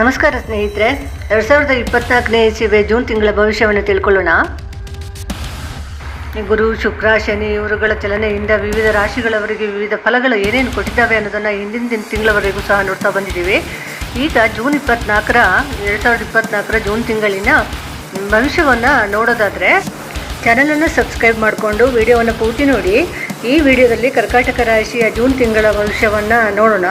ನಮಸ್ಕಾರ ಸ್ನೇಹಿತರೆ. ಎರಡು ಸಾವಿರದ ಇಪ್ಪತ್ನಾಲ್ಕನೇ ಇಸಿವೆ ಜೂನ್ ತಿಂಗಳ ಭವಿಷ್ಯವನ್ನು ತಿಳ್ಕೊಳ್ಳೋಣ. ಗುರು, ಶುಕ್ರ, ಶನಿ ಇವರುಗಳ ಚಲನೆಯಿಂದ ವಿವಿಧ ರಾಶಿಗಳವರಿಗೆ ವಿವಿಧ ಫಲಗಳು ಏನೇನು ಕೊಟ್ಟಿದ್ದಾವೆ ಅನ್ನೋದನ್ನು ಹಿಂದಿನ ದಿನ ತಿಂಗಳವರೆಗೂ ಸಹ ನೋಡ್ತಾ ಬಂದಿದ್ದೀವಿ. ಈಗ ಜೂನ್ ಇಪ್ಪತ್ನಾಲ್ಕರ, ಎರಡು ಸಾವಿರದ ಇಪ್ಪತ್ನಾಲ್ಕರ ಜೂನ್ ತಿಂಗಳಿನ ಭವಿಷ್ಯವನ್ನು ನೋಡೋದಾದರೆ ಚಾನಲನ್ನು ಸಬ್ಸ್ಕ್ರೈಬ್ ಮಾಡಿಕೊಂಡು ವಿಡಿಯೋವನ್ನು ಪೂರ್ತಿ ನೋಡಿ. ಈ ವಿಡಿಯೋದಲ್ಲಿ ಕರ್ಕಾಟಕ ರಾಶಿಯ ಜೂನ್ ತಿಂಗಳ ಭವಿಷ್ಯವನ್ನು ನೋಡೋಣ.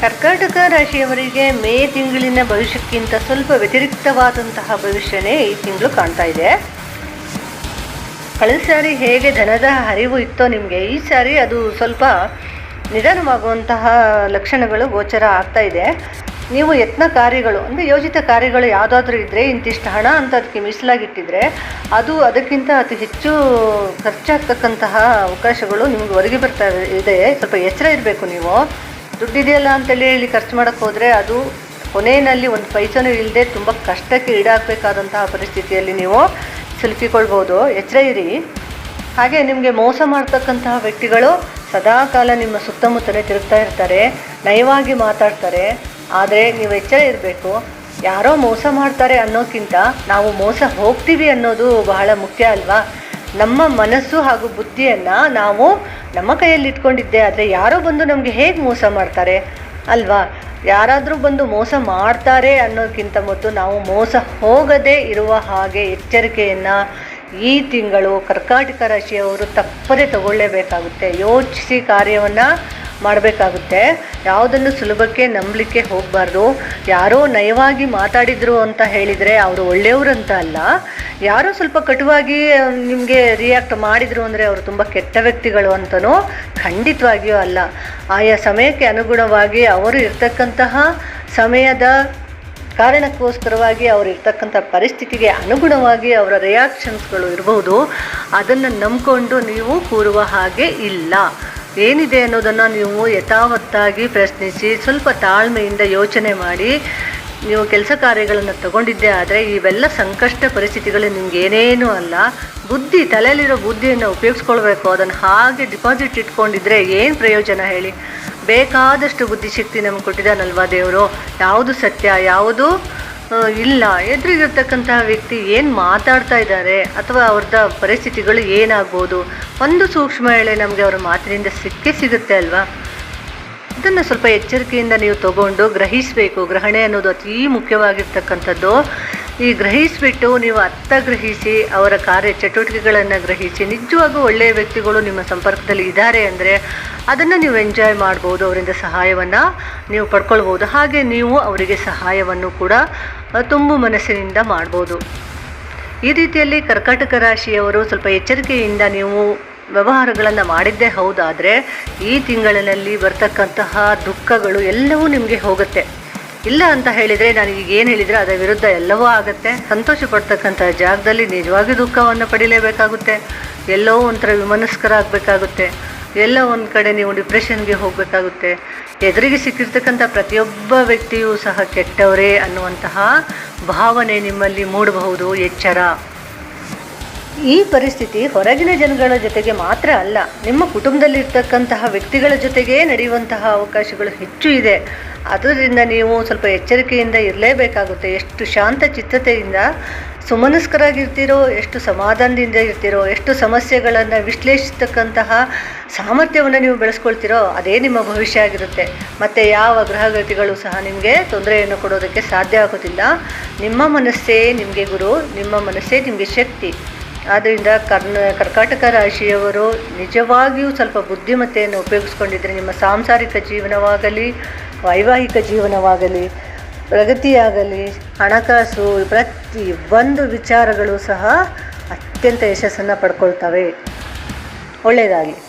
ಕರ್ಕಾಟಕ ರಾಶಿಯವರಿಗೆ ಮೇ ತಿಂಗಳಿನ ಭವಿಷ್ಯಕ್ಕಿಂತ ಸ್ವಲ್ಪ ವ್ಯತಿರಿಕ್ತವಾದಂತಹ ಭವಿಷ್ಯನೇ ಈ ತಿಂಗಳು ಕಾಣ್ತಾ ಇದೆ. ಕಳೆದ ಸಾರಿ ಹೇಗೆ ಧನದ ಹರಿವು ಇತ್ತೋ ನಿಮಗೆ, ಈ ಸಾರಿ ಅದು ಸ್ವಲ್ಪ ನಿಧಾನವಾಗುವಂತಹ ಲಕ್ಷಣಗಳು ಗೋಚರ ಆಗ್ತಾ ಇದೆ. ನೀವು ಯತ್ನ ಕಾರ್ಯಗಳು, ಅಂದರೆ ಯೋಜಿತ ಕಾರ್ಯಗಳು ಯಾವುದಾದ್ರೂ ಇದ್ದರೆ ಇಂತಿಷ್ಟು ಹಣ ಅಂತ ಅದಕ್ಕೆ ಮೀಸಲಾಗಿಟ್ಟಿದ್ರೆ, ಅದು ಅದಕ್ಕಿಂತ ಅತಿ ಹೆಚ್ಚು ಖರ್ಚಾಗ್ತಕ್ಕಂತಹ ಅವಕಾಶಗಳು ನಿಮಗೆ ಒದಗಿ ಬರ್ತಾ ಇದೆ. ಸ್ವಲ್ಪ ಎಚ್ಚರ ಇರಬೇಕು ನೀವು. ದುಡ್ಡಿದೆಯಲ್ಲ ಅಂತೇಳಿ ಹೇಳಿ ಖರ್ಚು ಮಾಡೋಕ್ಕೆ ಹೋದರೆ ಅದು ಕೊನೆಯಲ್ಲಿ ಒಂದು ಪೈಸನೂ ಇಲ್ಲದೆ ತುಂಬ ಕಷ್ಟಕ್ಕೆ ಈಡಾಗಬೇಕಾದಂತಹ ಪರಿಸ್ಥಿತಿಯಲ್ಲಿ ನೀವು ಸಿಲುಕಿಕೊಳ್ಬೋದು. ಎಚ್ಚರ ಇರಿ. ಹಾಗೆ ನಿಮಗೆ ಮೋಸ ಮಾಡ್ತಕ್ಕಂತಹ ವ್ಯಕ್ತಿಗಳು ಸದಾ ಕಾಲ ನಿಮ್ಮ ಸುತ್ತಮುತ್ತಲೇ ತಿರುಗ್ತಾ ಇರ್ತಾರೆ, ನಯವಾಗಿ ಮಾತಾಡ್ತಾರೆ. ಆದರೆ ನೀವು ಎಚ್ಚರ ಇರಬೇಕು. ಯಾರೋ ಮೋಸ ಮಾಡ್ತಾರೆ ಅನ್ನೋಕ್ಕಿಂತ ನಾವು ಮೋಸ ಹೋಗ್ತೀವಿ ಅನ್ನೋದು ಬಹಳ ಮುಖ್ಯ ಅಲ್ವಾ? ನಮ್ಮ ಮನಸ್ಸು ಹಾಗೂ ಬುದ್ಧಿಯನ್ನು ನಾವು ನಮ್ಮ ಕೈಯಲ್ಲಿ ಇಟ್ಕೊಂಡಿದ್ದೆ, ಆದರೆ ಯಾರೋ ಬಂದು ನಮಗೆ ಹೇಗೆ ಮೋಸ ಮಾಡ್ತಾರೆ? ಅಲ್ವಾ? ಯಾರಾದರೂ ಬಂದು ಮೋಸ ಮಾಡ್ತಾರೆ ಅನ್ನೋಕ್ಕಿಂತ ಮೊದಲು ನಾವು ಮೋಸ ಹೋಗದೇ ಇರುವ ಹಾಗೆ ಎಚ್ಚರಿಕೆಯನ್ನು ಈ ತಿಂಗಳು ಕರ್ಕಾಟಕ ರಾಶಿಯವರು ತಪ್ಪದೇ ತಗೊಳ್ಳೇಬೇಕಾಗುತ್ತೆ. ಯೋಚಿಸಿ ಕಾರ್ಯವನ್ನು ಮಾಡಬೇಕಾಗುತ್ತೆ. ಯಾವುದನ್ನು ಸುಲಭಕ್ಕೆ ನಂಬಲಿಕ್ಕೆ ಹೋಗಬಾರ್ದು. ಯಾರೋ ನಯವಾಗಿ ಮಾತಾಡಿದರು ಅಂತ ಹೇಳಿದರೆ ಅವರು ಒಳ್ಳೆಯವರಂತ ಅಲ್ಲ. ಯಾರೋ ಸ್ವಲ್ಪ ಕಟುವಾಗಿ ನಿಮಗೆ ರಿಯಾಕ್ಟ್ ಮಾಡಿದರು ಅಂದರೆ ಅವರು ತುಂಬ ಕೆಟ್ಟ ವ್ಯಕ್ತಿಗಳು ಅಂತಲೂ ಖಂಡಿತವಾಗಿಯೂ ಅಲ್ಲ. ಆಯಾ ಸಮಯಕ್ಕೆ ಅನುಗುಣವಾಗಿ ಅವರು ಇರ್ತಕ್ಕಂತಹ ಸಮಯದ ಕಾರಣಕ್ಕೋಸ್ಕರವಾಗಿ ಅವರು ಇರ್ತಕ್ಕಂಥ ಪರಿಸ್ಥಿತಿಗೆ ಅನುಗುಣವಾಗಿ ಅವರ ರಿಯಾಕ್ಷನ್ಸ್ಗಳು ಇರಬಹುದು ಅದನ್ನು ನಂಬಿಕೊಂಡು ನೀವು ಕೂರುವ ಹಾಗೆ ಇಲ್ಲ. ಏನಿದೆ ಅನ್ನೋದನ್ನು ನೀವು ಯಥಾವತ್ತಾಗಿ ಪ್ರಶ್ನಿಸಿ, ಸ್ವಲ್ಪ ತಾಳ್ಮೆಯಿಂದ ಯೋಚನೆ ಮಾಡಿ. ನೀವು ಕೆಲಸ ಕಾರ್ಯಗಳನ್ನು ತಗೊಂಡಿದ್ದೆ ಆದರೆ ಇವೆಲ್ಲ ಸಂಕಷ್ಟ ಪರಿಸ್ಥಿತಿಗಳು ನಿಮ್ಗೆ ಏನೇನೂ ಅಲ್ಲ. ಬುದ್ಧಿ, ತಲೆಯಲ್ಲಿರೋ ಬುದ್ಧಿಯನ್ನು ಉಪಯೋಗಿಸ್ಕೊಳ್ಬೇಕು. ಅದನ್ನು ಹಾಗೆ ಡಿಪಾಸಿಟ್ ಇಟ್ಕೊಂಡಿದ್ರೆ ಏನು ಪ್ರಯೋಜನ ಹೇಳಿ. ಬೇಕಾದಷ್ಟು ಬುದ್ಧಿಶಕ್ತಿ ನಮ್ಗೆ ಕೊಟ್ಟಿದ್ದಾನಲ್ವಾ ದೇವರು? ಯಾವುದು ಸತ್ಯ? ಯಾವುದು ಇಲ್ಲ ಎದುರಿಗಿರ್ತಕ್ಕಂತಹ ವ್ಯಕ್ತಿ ಏನು ಮಾತಾಡ್ತಾ ಇದ್ದಾರೆ ಅಥವಾ ಅವ್ರದ್ದ ಪರಿಸ್ಥಿತಿಗಳು ಏನಾಗ್ಬೋದು? ಒಂದು ಸೂಕ್ಷ್ಮ ಎಳೆ ನಮಗೆ ಅವರ ಮಾತಿನಿಂದ ಸಿಕ್ಕೇ ಸಿಗುತ್ತೆ ಅಲ್ವಾ? ಅದನ್ನು ಸ್ವಲ್ಪ ಎಚ್ಚರಿಕೆಯಿಂದ ನೀವು ತಗೊಂಡು ಗ್ರಹಿಸಬೇಕು. ಗ್ರಹಣೆ ಅನ್ನೋದು ಅತೀ ಮುಖ್ಯವಾಗಿರ್ತಕ್ಕಂಥದ್ದು. ಈ ಗ್ರಹಿಸಿಬಿಟ್ಟು ನೀವು ಅರ್ಥ ಗ್ರಹಿಸಿ ಅವರ ಕಾರ್ಯ ಚಟುವಟಿಕೆಗಳನ್ನು ಗ್ರಹಿಸಿ ನಿಜವಾಗೂ ಒಳ್ಳೆಯ ವ್ಯಕ್ತಿಗಳು ನಿಮ್ಮ ಸಂಪರ್ಕದಲ್ಲಿ ಇದ್ದಾರೆ ಅಂದರೆ ಅದನ್ನು ನೀವು ಎಂಜಾಯ್ ಮಾಡ್ಬೋದು, ಅವರಿಂದ ಸಹಾಯವನ್ನು ನೀವು ಪಡ್ಕೊಳ್ಬೋದು. ಹಾಗೆ ನೀವು ಅವರಿಗೆ ಸಹಾಯವನ್ನು ಕೂಡ ತುಂಬು ಮನಸ್ಸಿನಿಂದ ಮಾಡ್ಬೋದು. ಈ ರೀತಿಯಲ್ಲಿ ಕರ್ಕಾಟಕ ರಾಶಿಯವರು ಸ್ವಲ್ಪ ಎಚ್ಚರಿಕೆಯಿಂದ ನೀವು ವ್ಯವಹಾರಗಳನ್ನು ಮಾಡಿದ್ದೇ ಹೌದಾದರೆ ಈ ತಿಂಗಳಿನಲ್ಲಿ ಬರ್ತಕ್ಕಂತಹ ದುಃಖಗಳು ಎಲ್ಲವೂ ನಿಮಗೆ ಹೋಗುತ್ತೆ. ಇಲ್ಲ ಅಂತ ಹೇಳಿದರೆ ನಾನು ಈಗ ಏನು ಹೇಳಿದರೆ ಅದರ ವಿರುದ್ಧ ಎಲ್ಲವೂ ಆಗುತ್ತೆ. ಸಂತೋಷ ಪಡ್ತಕ್ಕಂಥ ಜಾಗದಲ್ಲಿ ನಿಜವಾಗಿ ದುಃಖವನ್ನು ಪಡಿಲೇಬೇಕಾಗುತ್ತೆ. ಎಲ್ಲೋ ಒಂಥರ ವಿಮನಸ್ಕರ ಆಗಬೇಕಾಗುತ್ತೆ ಎಲ್ಲ ಒಂದು ಕಡೆ ನೀವು ಡಿಪ್ರೆಷನ್ಗೆ ಹೋಗಬೇಕಾಗುತ್ತೆ. ಎದುರಿಗೆ ಸಿಕ್ಕಿರ್ತಕ್ಕಂಥ ಪ್ರತಿಯೊಬ್ಬ ವ್ಯಕ್ತಿಯೂ ಸಹ ಕೆಟ್ಟವರೇ ಅನ್ನುವಂತಹ ಭಾವನೆ ನಿಮ್ಮಲ್ಲಿ ಮೂಡಬಹುದು, ಎಚ್ಚರ. ಈ ಪರಿಸ್ಥಿತಿ ಹೊರಗಿನ ಜನಗಳ ಜೊತೆಗೆ ಮಾತ್ರ ಅಲ್ಲ, ನಿಮ್ಮ ಕುಟುಂಬದಲ್ಲಿರ್ತಕ್ಕಂತಹ ವ್ಯಕ್ತಿಗಳ ಜೊತೆಗೇ ನಡೆಯುವಂತಹ ಅವಕಾಶಗಳು ಹೆಚ್ಚು ಇದೆ. ಅದರಿಂದ ನೀವು ಸ್ವಲ್ಪ ಎಚ್ಚರಿಕೆಯಿಂದ ಇರಲೇಬೇಕಾಗುತ್ತೆ. ಎಷ್ಟು ಶಾಂತ ಚಿತ್ತತೆಯಿಂದ ಸುಮನಸ್ಕರಾಗಿರ್ತೀರೋ, ಎಷ್ಟು ಸಮಾಧಾನದಿಂದ ಇರ್ತೀರೋ, ಎಷ್ಟು ಸಮಸ್ಯೆಗಳನ್ನು ವಿಶ್ಲೇಷಿಸ್ತಕ್ಕಂತಹ ಸಾಮರ್ಥ್ಯವನ್ನು ನೀವು ಬೆಳೆಸ್ಕೊಳ್ತೀರೋ, ಅದೇ ನಿಮ್ಮ ಭವಿಷ್ಯ ಆಗಿರುತ್ತೆ. ಮತ್ತು ಯಾವ ಗ್ರಹಗತಿಗಳು ಸಹ ನಿಮಗೆ ತೊಂದರೆಯನ್ನು ಕೊಡೋದಕ್ಕೆ ಸಾಧ್ಯ ಆಗೋದಿಲ್ಲ. ನಿಮ್ಮ ಮನಸ್ಸೇ ನಿಮಗೆ ಗುರು, ನಿಮ್ಮ ಮನಸ್ಸೇ ನಿಮಗೆ ಶಕ್ತಿ. ಆದ್ದರಿಂದ ಕರ್ನ, ಕರ್ಕಾಟಕ ರಾಶಿಯವರು ನಿಜವಾಗಿಯೂ ಸ್ವಲ್ಪ ಬುದ್ಧಿಮತ್ತೆಯನ್ನು ಉಪಯೋಗಿಸ್ಕೊಂಡಿದ್ದರೆ ನಿಮ್ಮ ಸಾಂಸಾರಿಕ ಜೀವನವಾಗಲಿ, ವೈವಾಹಿಕ ಜೀವನವಾಗಲಿ, ಪ್ರಗತಿಯಾಗಲಿ, ಹಣಕಾಸು ಪ್ರತಿ ಒಂದು ವಿಚಾರಗಳು ಸಹ ಅತ್ಯಂತ ಯಶಸ್ಸನ್ನು ಪಡ್ಕೊಳ್ತವೆ. ಒಳ್ಳೆಯದಾಗಲಿ.